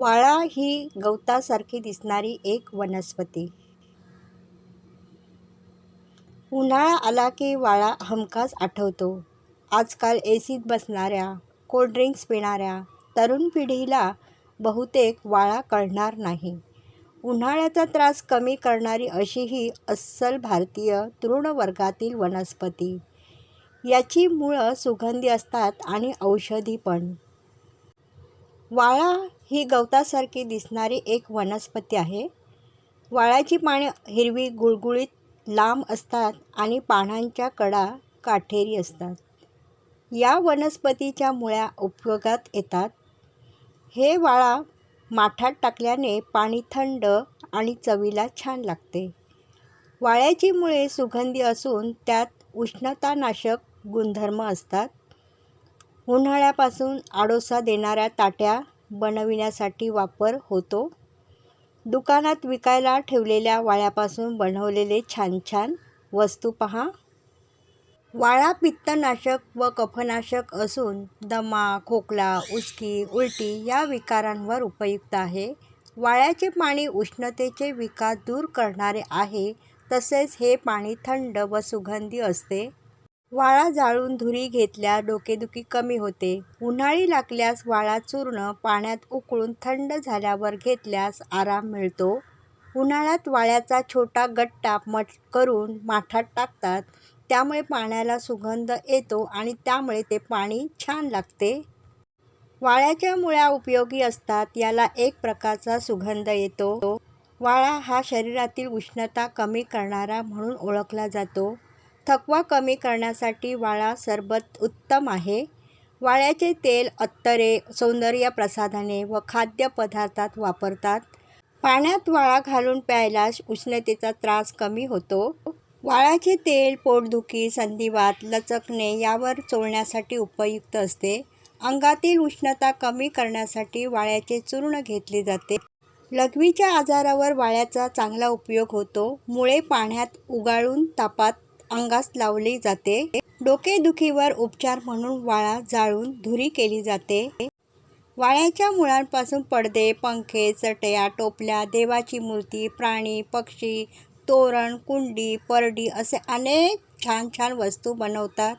वाळा ही गवतासारखी दिसणारी एक वनस्पती. उन्हाळा आला की वाळा हमखास आठवतो. आजकाल ए सीत बसणाऱ्या, कोल्ड्रिंक्स पिणाऱ्या तरुण पिढीला बहुतेक वाळा कळणार नाही. उन्हाळ्याचा त्रास कमी करणारी अशी ही अस्सल भारतीय तृणवर्गातील वनस्पती. याची मुळं सुगंधी असतात आणि औषधी पण. वाळा ही गवतासारखी दिसणारी एक वनस्पती आहे. वाळ्याची पाने हिरवी गुळगुळीत लांब असतात आणि पानांच्या कडा काटेरी असतात. या वनस्पतीच्या मुळ्या उपयोगात येतात. हे वाळा माठात टाकल्याने पाणी थंड आणि चवीला छान लागते. वाळ्याची मुळे सुगंधी असून त्यात उष्णतानाशक गुणधर्म असतात. उन्हाळ्यापासून आडोसा देणाऱ्या ताट्या बनविण्यासाठी वापर होतो. दुकानात विकायला ठेवलेल्या वाळ्यापासून बनवलेले छान छान वस्तू पहा. वाळा पित्तनाशक व कफनाशक असून दमा, खोकला, उचकी, उलटी या विकारांवर उपयुक्त आहे. वाळ्याचे पाणी उष्णतेचे विकार दूर करणारे आहे तसेच हे पाणी थंड व सुगंधी असते. वाळा जाळून धुरी घेतल्यास डोकेदुखी कमी होते. उन्हाळी लागल्यास वाळा चूर्ण पाण्यात उकळून थंड झाल्यावर घेतल्यास आराम मिळतो. उन्हाळ्यात वाळ्याचा छोटा गट्टा करून माठात टाकतात. त्यामुळे पाण्याला सुगंध येतो आणि त्यामुळे ते पाणी छान लागते. वाळ्याच्या मुळ्या उपयोगी असतात. याला एक प्रकारचा सुगंध येतो. वाळा हा शरीरातील उष्णता कमी करणारा म्हणून ओळखला जातो. थकवा कमी करण्यासाठी वाळा सरबत उत्तम आहे. वाळ्याचे तेल अत्तरे, सौंदर्य प्रसाधने व खाद्यपदार्थात वापरतात. पाण्यात वाळा घालून प्यायलास उष्णतेचा त्रास कमी होतो. वाळ्याचे तेल पोटदुखी, संधिवात, लचकणे यावर चोळण्यासाठी उपयुक्त असते. अंगातील उष्णता कमी करण्यासाठी वाळ्याचे चूर्ण घेतले जाते. लघवीच्या आजारावर वाळ्याचा चांगला उपयोग होतो. मुळे पाण्यात उगाळून तापात अंगास लावली जाते. डोकेदुखीवर उपचार म्हणून वाळा जाळून धुरी केली जाते. वाळ्याच्या मुळांपासून पडदे, पंखे, चटया, टोपल्या, देवाची मूर्ती, प्राणी, पक्षी, तोरण, कुंडी, परडी असे अनेक छान छान वस्तू बनवतात.